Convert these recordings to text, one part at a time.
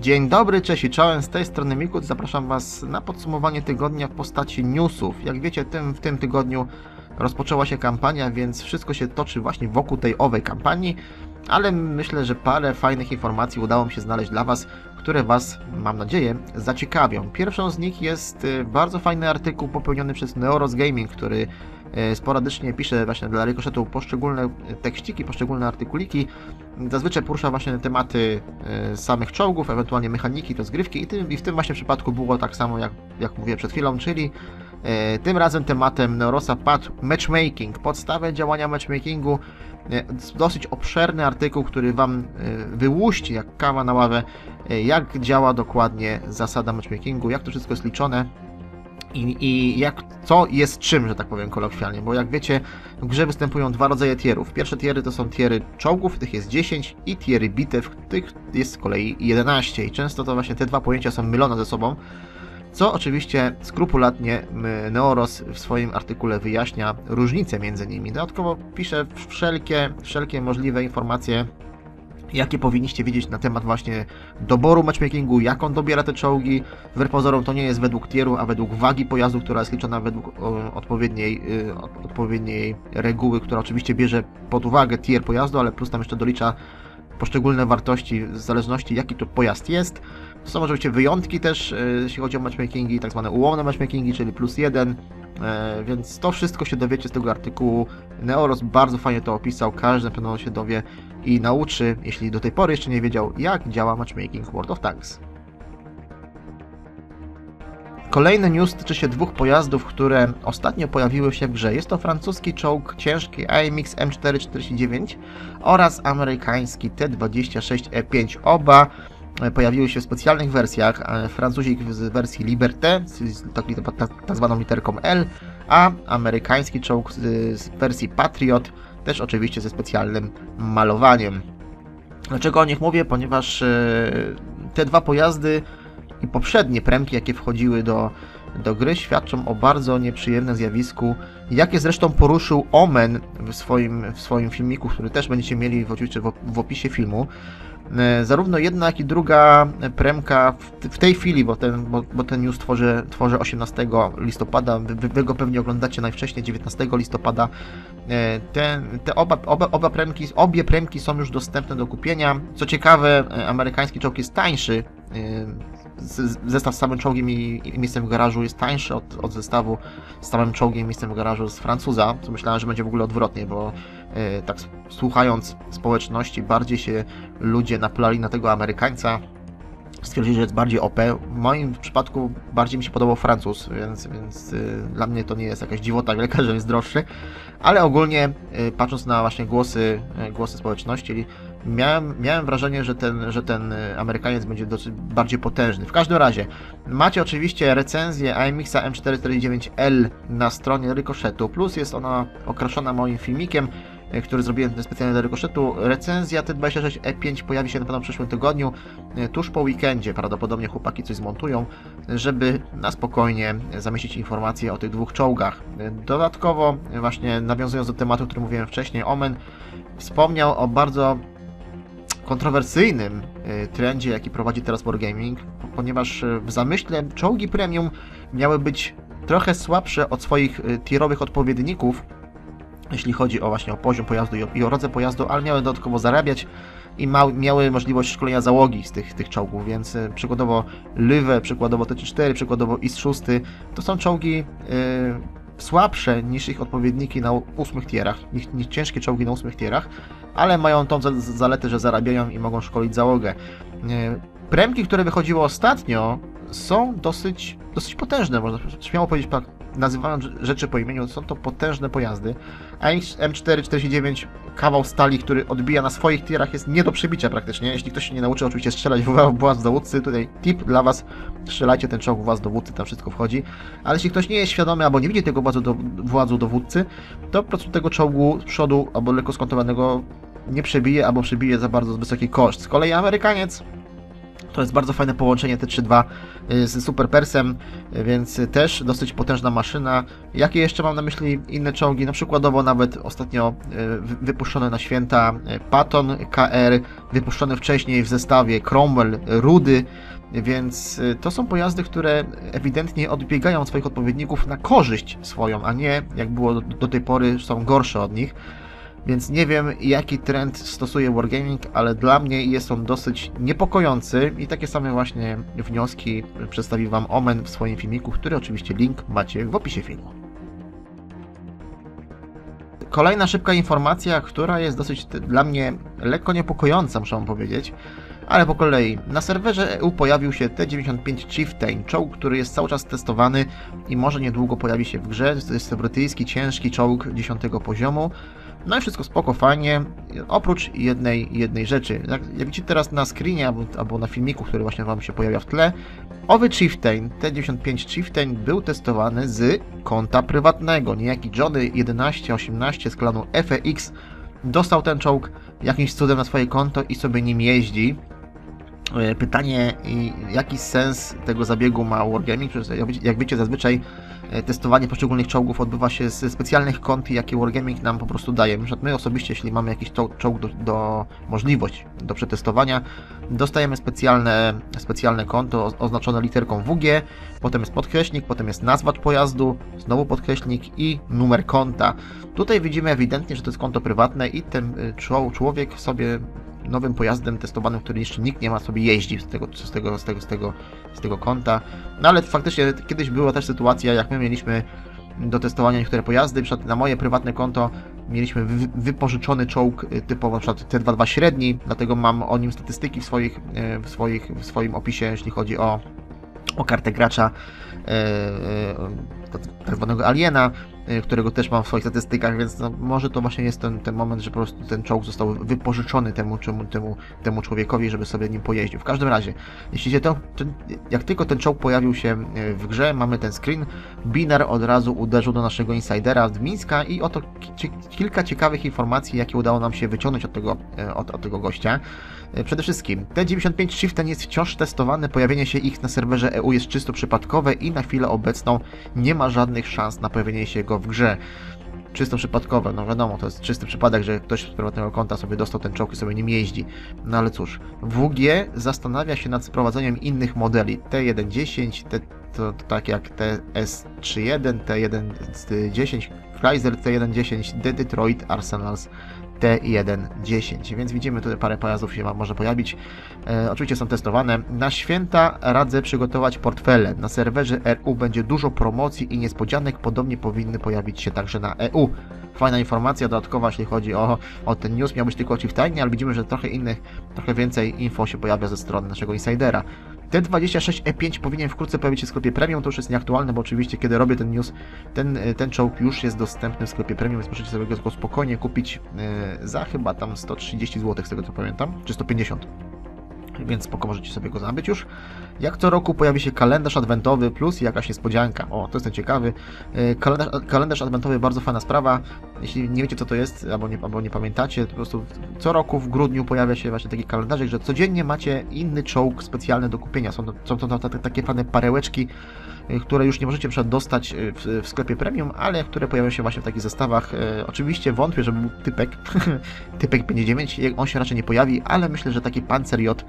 Dzień dobry, cześć i czołem, z tej strony Mikut. Zapraszam Was na podsumowanie tygodnia w postaci newsów. Jak wiecie, tym, w tym tygodniu rozpoczęła się kampania, więc wszystko się toczy właśnie wokół tej owej kampanii, ale myślę, że parę fajnych informacji udało mi się znaleźć dla Was, które Was, mam nadzieję, zaciekawią. Pierwszą z nich jest y, bardzo fajny artykuł popełniony przez Neoros Gaming, który sporadycznie pisze właśnie dla Ricochetu poszczególne tekściki, poszczególne artykuliki. Zazwyczaj porusza właśnie tematy y, samych czołgów, ewentualnie mechaniki, rozgrywki i, tym, i w tym właśnie przypadku było tak samo jak, jak mówiłem przed chwilą, czyli y, tym razem tematem Neorosa padł matchmaking, podstawę działania matchmakingu, dosyć obszerny artykuł, który Wam wyłuści jak kawa na ławę, jak działa dokładnie zasada matchmakingu, jak to wszystko jest liczone, i, i jak, co jest czym, że tak powiem kolokwialnie, bo jak wiecie, w grze występują dwa rodzaje tierów. Pierwsze tiery to są tiery czołgów, tych jest 10 i tiery bitew, tych jest z kolei 11 i często to właśnie te dwa pojęcia są mylone ze sobą, co oczywiście skrupulatnie Neoros w swoim artykule wyjaśnia różnice między nimi. Dodatkowo pisze wszelkie, wszelkie możliwe informacje jakie powinniście wiedzieć na temat właśnie doboru matchmakingu, jak on dobiera te czołgi. Wbrew pozorom to nie jest według tieru, a według wagi pojazdu, która jest liczona według odpowiedniej, y, od- odpowiedniej reguły, która oczywiście bierze pod uwagę tier pojazdu, ale plus tam jeszcze dolicza poszczególne wartości w zależności jaki to pojazd jest. Są oczywiście wyjątki też, y, jeśli chodzi o matchmakingi, tak zwane ułomne matchmakingi, czyli plus jeden, więc to wszystko się dowiecie z tego artykułu. Neoros bardzo fajnie to opisał, każdy na pewno się dowie i nauczy, jeśli do tej pory jeszcze nie wiedział, jak działa matchmaking World of Tanks. Kolejny news tyczy się dwóch pojazdów, które ostatnio pojawiły się w grze. Jest to francuski czołg ciężki AMX M449 oraz amerykański T26E5. Oba e, pojawiły się w specjalnych wersjach. e, Francuzik w wersji Liberté, tak, zwaną literką L, a amerykański czołg z, wersji Patriot, też oczywiście ze specjalnym malowaniem. Dlaczego o nich mówię? Ponieważ e, te dwa pojazdy i poprzednie premki, jakie wchodziły do, do gry, świadczą o bardzo nieprzyjemnym zjawisku, jakie zresztą poruszył Omen w swoim, w swoim filmiku, który też będziecie mieli w, oczywiście w opisie filmu. E, Zarówno jedna, jak i druga premka w, tej chwili, bo ten, bo, bo ten news tworzy, tworzy 18 listopada, wy, wy- wy go pewnie oglądacie najwcześniej 19 listopada. E, Te, te oba, oba, oba premki, obie premki są już dostępne do kupienia. Co ciekawe, e, amerykański czołg jest tańszy. E, Zestaw z samym czołgiem i, i miejscem w garażu jest tańszy od, od zestawu z samym czołgiem i miejscem w garażu z Francuza, co myślałem, że będzie w ogóle odwrotnie, bo e, tak słuchając społeczności, bardziej się ludzie napalali na tego Amerykańca, stwierdzili, że jest bardziej OP. W moim przypadku bardziej mi się podobał Francuz, więc, więc y, dla mnie to nie jest jakaś dziwota wielka, że jest droższy, ale ogólnie y, patrząc na właśnie głosy, y, głosy społeczności, miałem, miałem wrażenie, że ten, że ten y, Amerykaniec będzie dosyć bardziej potężny. W każdym razie, macie oczywiście recenzję AMX-a M449L na stronie Rykoschetu, plus jest ona okraszona moim filmikiem, y, który zrobiłem specjalnie dla Rykoszetu. Recenzja T26E5 pojawi się na pewno w przyszłym tygodniu, y, tuż po weekendzie. Prawdopodobnie chłopaki coś zmontują, żeby na spokojnie zamieścić informacje o tych dwóch czołgach. Dodatkowo, właśnie nawiązując do tematu, o którym mówiłem wcześniej, Omen wspomniał o bardzo kontrowersyjnym y, trendzie, jaki prowadzi teraz Wargaming, po- ponieważ y, w zamyśle czołgi premium miały być trochę słabsze od swoich y, tierowych odpowiedników, jeśli chodzi o właśnie o poziom pojazdu i o, rodzaj pojazdu, ale miały dodatkowo zarabiać i ma, miały możliwość szkolenia załogi z tych, tych czołgów, więc przykładowo Lywe, przykładowo T4, przykładowo IS-6, to są czołgi y, słabsze niż ich odpowiedniki na ósmych tierach, niż, niż ciężkie czołgi na ósmych tierach, ale mają tą za- zaletę, że zarabiają i mogą szkolić załogę. Y, Premki, które wychodziły ostatnio, są dosyć, dosyć potężne, można śmiało powiedzieć, nazywając rzeczy po imieniu, są to potężne pojazdy. AX M449, kawał stali, który odbija na swoich tierach, jest nie do przebicia praktycznie. Jeśli ktoś się nie nauczy oczywiście strzelać w włas dowódcy, tutaj tip dla was, strzelajcie ten czołg w włas dowódcy, tam wszystko wchodzi. Ale jeśli ktoś nie jest świadomy albo nie widzi tego władzu, do, władzu dowódcy, to po prostu tego czołgu z przodu albo lekko skontowanego nie przebije, albo przebije za bardzo wysoki koszt. Z kolei Amerykaniec To jest bardzo fajne połączenie te 3.2 y, z Super Persem, y, więc też dosyć potężna maszyna. Jakie jeszcze mam na myśli inne czołgi? No przykładowo nawet ostatnio y, wy- wypuszczone na święta Patton KR, wypuszczony wcześniej w zestawie Cromwell Rudy, więc to są pojazdy, które ewidentnie odbiegają od swoich odpowiedników na korzyść swoją, a nie jak było do tej pory, są gorsze od nich. Więc nie wiem, jaki trend stosuje Wargaming, ale dla mnie jest on dosyć niepokojący i takie same właśnie wnioski przedstawił Wam Omen w swoim filmiku, który oczywiście link macie w opisie filmu. Kolejna szybka informacja, która jest dosyć dla mnie lekko niepokojąca, muszę wam powiedzieć, ale po kolei. Na serwerze EU pojawił się T-95 Chieftain, czołg, który jest cały czas testowany i może niedługo pojawi się w grze. To jest brytyjski, ciężki czołg 10 poziomu. No i wszystko spoko, fajnie, oprócz jednej, jednej rzeczy. Jak, jak widzicie teraz na screenie albo, albo na filmiku, który właśnie Wam się pojawia w tle, owy Chieftain, T95 Chieftain był testowany z konta prywatnego. Niejaki Johnny 1118 z klanu FEX dostał ten czołg jakimś cudem na swoje konto i sobie nim jeździ. E, Pytanie, jaki sens tego zabiegu ma Wargaming? Jak wiecie- zazwyczaj testowanie poszczególnych czołgów odbywa się z specjalnych kont, jakie Wargaming nam po prostu daje. My osobiście, jeśli mamy jakiś czołg, do, do możliwość do przetestowania, dostajemy specjalne, specjalne konto oznaczone literką WG, potem jest podkreśnik, potem jest nazwa pojazdu, znowu podkreśnik i numer konta. Tutaj widzimy ewidentnie, że to jest konto prywatne i ten y, czło- człowiek sobie nowym pojazdem testowanym, który jeszcze nikt nie ma, sobie jeździ z tego, z tego, z tego, z tego, z tego konta. No ale faktycznie kiedyś była też sytuacja, jak my mieliśmy do testowania niektóre pojazdy, na na moje prywatne konto mieliśmy wy, wypożyczony czołg y, typowo na przykład T22 średni, dlatego mam o nim statystyki w, swoich, y, w, swoich, w swoim opisie, jeśli chodzi o, o kartę gracza e, e, tak zwanego aliena, e, którego też mam w swoich statystykach, więc no, może to właśnie jest ten, ten moment, że po prostu ten czołg został wypożyczony temu, temu, temu, temu człowiekowi, żeby sobie nim pojeździł. W każdym razie, jeśli się to, jak tylko ten czołg pojawił się e, w grze, mamy ten screen, Binar od razu uderzył do naszego insidera z Mińska i oto ki- kilka ciekawych informacji, jakie udało nam się wyciągnąć od tego, e, od, od tego gościa. E, Przede wszystkim, T95 Shiften jest wciąż testowany, pojawienie się ich na serwerze EU jest czysto przypadkowe i na chwilę obecną nie ma żadnych szans na pojawienie się go w grze. Czysto przypadkowe, no wiadomo, to jest czysty przypadek, że ktoś z prywatnego konta sobie dostał ten czołg i sobie nim jeździ. No ale cóż, WG zastanawia się nad wprowadzeniem innych modeli T110, T, to, to tak jak TS31, T110, Chrysler T110, The Detroit Arsenals T110, więc widzimy tutaj parę pojazdów się może pojawić. E, oczywiście są testowane. Na święta radzę przygotować portfele. Na serwerze RU będzie dużo promocji i niespodzianek, podobnie powinny pojawić się także na EU. Fajna informacja dodatkowa, jeśli chodzi o, o ten news. Miał być tylko ci w tajnie, ale widzimy, że trochę innych, trochę więcej info się pojawia ze strony naszego insidera. T26E5 powinien wkrótce pojawić się w sklepie premium, to już jest nieaktualne, bo oczywiście kiedy robię ten news, ten, y, ten czołg już jest dostępny w sklepie premium, więc możecie sobie go spokojnie kupić y, za chyba tam 130 zł, z tego co pamiętam, czy 150 więc spoko możecie sobie go zabyć już. Jak co roku pojawi się kalendarz adwentowy plus jakaś niespodzianka. O, to jest ten ciekawy. Yy, Kalendarz, kalendarz adwentowy bardzo fajna sprawa. Jeśli nie wiecie co to jest, albo nie, albo nie pamiętacie, po prostu co roku w grudniu pojawia się właśnie taki kalendarzyk, że codziennie macie inny czołg specjalny do kupienia. Są to, są to, takie fajne perełeczki, y, które już nie możecie przed dostać y, w, w sklepie premium, ale które pojawiają się właśnie w takich zestawach. Y, Oczywiście wątpię, żeby był typek, typek 59, on się raczej nie pojawi, ale myślę, że taki Panzer J,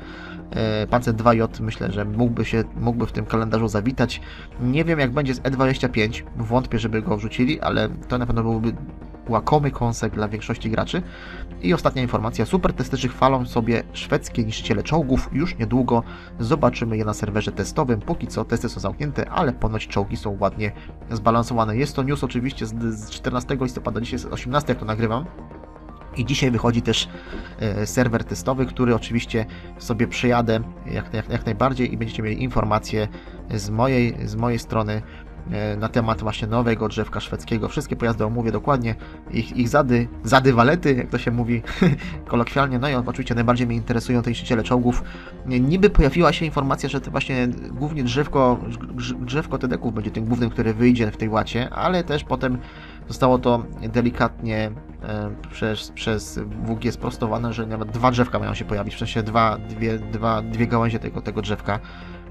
Panzer 2J, myślę, że mógłby się, mógłby w tym kalendarzu zawitać. Nie wiem jak będzie z E25, wątpię, żeby go wrzucili, ale to na pewno byłby łakomy kąsek dla większości graczy. I ostatnia informacja, super testerzy chwalą sobie szwedzkie niszczyciele czołgów, już niedługo zobaczymy je na serwerze testowym, póki co testy są zamknięte, ale ponoć czołgi są ładnie zbalansowane. Jest to news oczywiście z, z 14 listopada, dzisiaj jest 18 jak to nagrywam. I dzisiaj wychodzi też e, serwer testowy, który oczywiście sobie przejadę jak, jak, jak najbardziej i będziecie mieli informacje z mojej, z mojej strony na temat właśnie nowego drzewka szwedzkiego. Wszystkie pojazdy omówię dokładnie, ich, ich zady, zady walety, jak to się mówi kolokwialnie. No i oczywiście najbardziej mnie interesują te niszczyciele czołgów. Niby pojawiła się informacja, że to właśnie głównie drzewko, drz- drzewko TDK-ów będzie tym głównym, które wyjdzie w tej łacie, ale też potem Zostało to delikatnie e, przez, przez WG sprostowane, że nawet dwa drzewka mają się pojawić, w sensie dwa, dwie, dwa, dwie gałęzie tego, tego drzewka.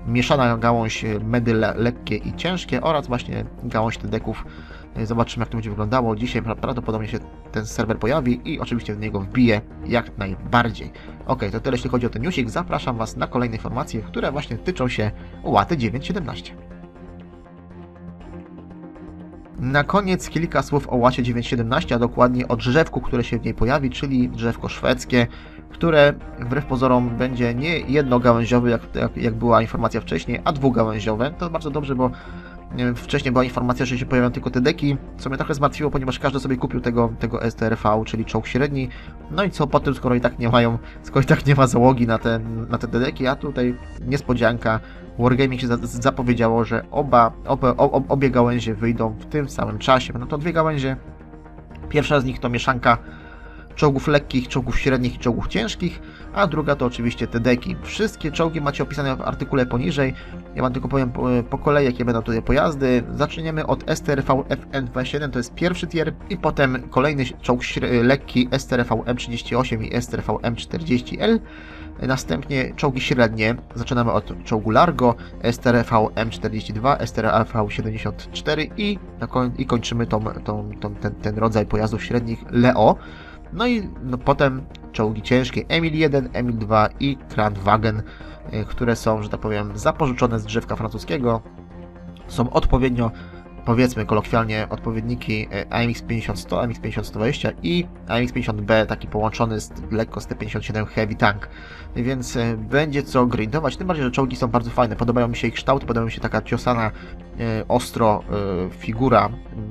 Mieszana gałąź e, medy le, lekkie i ciężkie oraz właśnie gałąź tedeków. E, Zobaczymy jak to będzie wyglądało. Dzisiaj pra- prawdopodobnie się ten serwer pojawi i oczywiście w niego wbije jak najbardziej. Ok, to tyle jeśli chodzi o ten newsik. Zapraszam Was na kolejne informacje, które właśnie tyczą się łaty 917. Na koniec kilka słów o łacie 917, a dokładnie o drzewku, które się w niej pojawi, czyli drzewko szwedzkie, które wbrew pozorom będzie nie jednogałęziowe, jak, jak, jak była informacja wcześniej, a dwugałęziowe. To bardzo dobrze, bo e, wcześniej była informacja, że się pojawią tylko te deki, co mnie trochę zmartwiło, ponieważ każdy sobie kupił tego, tego STRV, czyli czołg średni. No i co potem, skoro i tak nie mają, skoro i tak nie ma załogi na te, na te deki, a tutaj niespodzianka, Wargaming się za- zapowiedziało, że oba, obie gałęzie wyjdą w tym samym czasie. Będą to dwie gałęzie. Pierwsza z nich to mieszanka czołgów lekkich, czołgów średnich i czołgów ciężkich, a druga to oczywiście te deki. Wszystkie czołgi macie opisane w artykule poniżej. Ja wam tylko powiem po, po kolei, jakie będą tutaj pojazdy. Zaczniemy od STRV FN27, to jest pierwszy tier, i potem kolejny czołg lekki STRV M38 i STRV M40L. Następnie czołgi średnie. Zaczynamy od czołgu Largo, STRV M42, STRV 74 i, i kończymy tą, tą, tą, ten, ten rodzaj pojazdów średnich Leo. No i no, potem czołgi ciężkie Emil 1, Emil 2 i Krantwagen, y, które są, że tak powiem, zapożyczone z drzewka francuskiego. Są odpowiednio, powiedzmy kolokwialnie, odpowiedniki y, AMX 50-100, AMX 50-120 i AMX 50B, taki połączony z lekko z T57 Heavy Tank. Więc y, będzie co grindować, tym bardziej, że czołgi są bardzo fajne. Podobają mi się ich kształt, podoba mi się taka ciosana, y, ostro figura,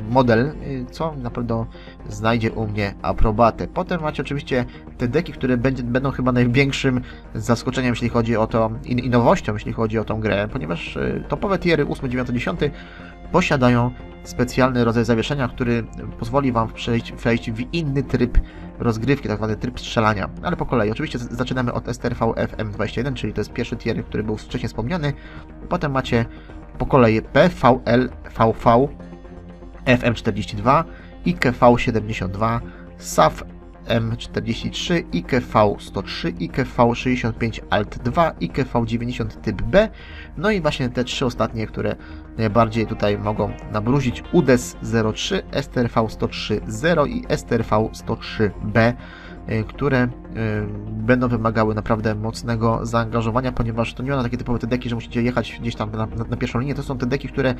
model, co na pewno znajdzie u mnie aprobatę. Potem macie oczywiście te deki, które będzie, będą chyba największym zaskoczeniem, jeśli chodzi o to, i, i nowością, jeśli chodzi o tą grę, ponieważ topowe tiery 8, 9, 10 posiadają specjalny rodzaj zawieszenia, który pozwoli Wam przejść, przejść w inny tryb rozgrywki, tak zwany tryb strzelania. Ale po kolei, oczywiście zaczynamy od STRV FM21, czyli to jest pierwszy tier, który był wcześniej wspomniany. Potem macie po kolei PVL VV FM42, IKV72, SAF M43, IKV103, IKV65 Alt 2, IKV90 typ B, no i właśnie te trzy ostatnie, które najbardziej tutaj mogą nabruzić. UDES 03, STRV 103.0 i STRV 103B, y, które y, będą wymagały naprawdę mocnego zaangażowania, ponieważ to nie ma takie typowe te deki, że musicie jechać gdzieś tam na, na, na pierwszą linię, to są te deki, które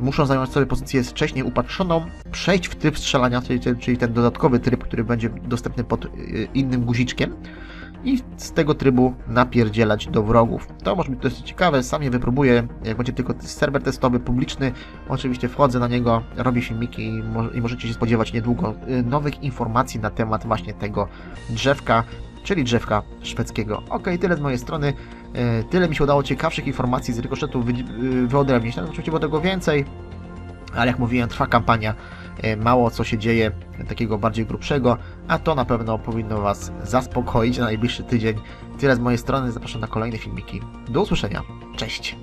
muszą zająć sobie pozycję wcześniej upatrzoną, przejść w tryb strzelania, czyli, czyli ten dodatkowy tryb, który będzie dostępny pod y, innym guziczkiem i z tego trybu napierdzielać do wrogów. To może być dosyć ciekawe, sam je wypróbuję, jak będzie tylko serwer testowy, publiczny, oczywiście wchodzę na niego, robię filmiki i, mo i możecie się spodziewać niedługo y, nowych informacji na temat właśnie tego drzewka, czyli drzewka szwedzkiego. Ok, tyle z mojej strony, y, tyle mi się udało ciekawszych informacji z rykoszetu y, wyodrębnić, no, oczywiście było tego więcej, ale jak mówiłem, trwa kampania, mało co się dzieje takiego bardziej grubszego, a to na pewno powinno Was zaspokoić na najbliższy tydzień. Tyle z mojej strony, zapraszam na kolejne filmiki. Do usłyszenia, cześć!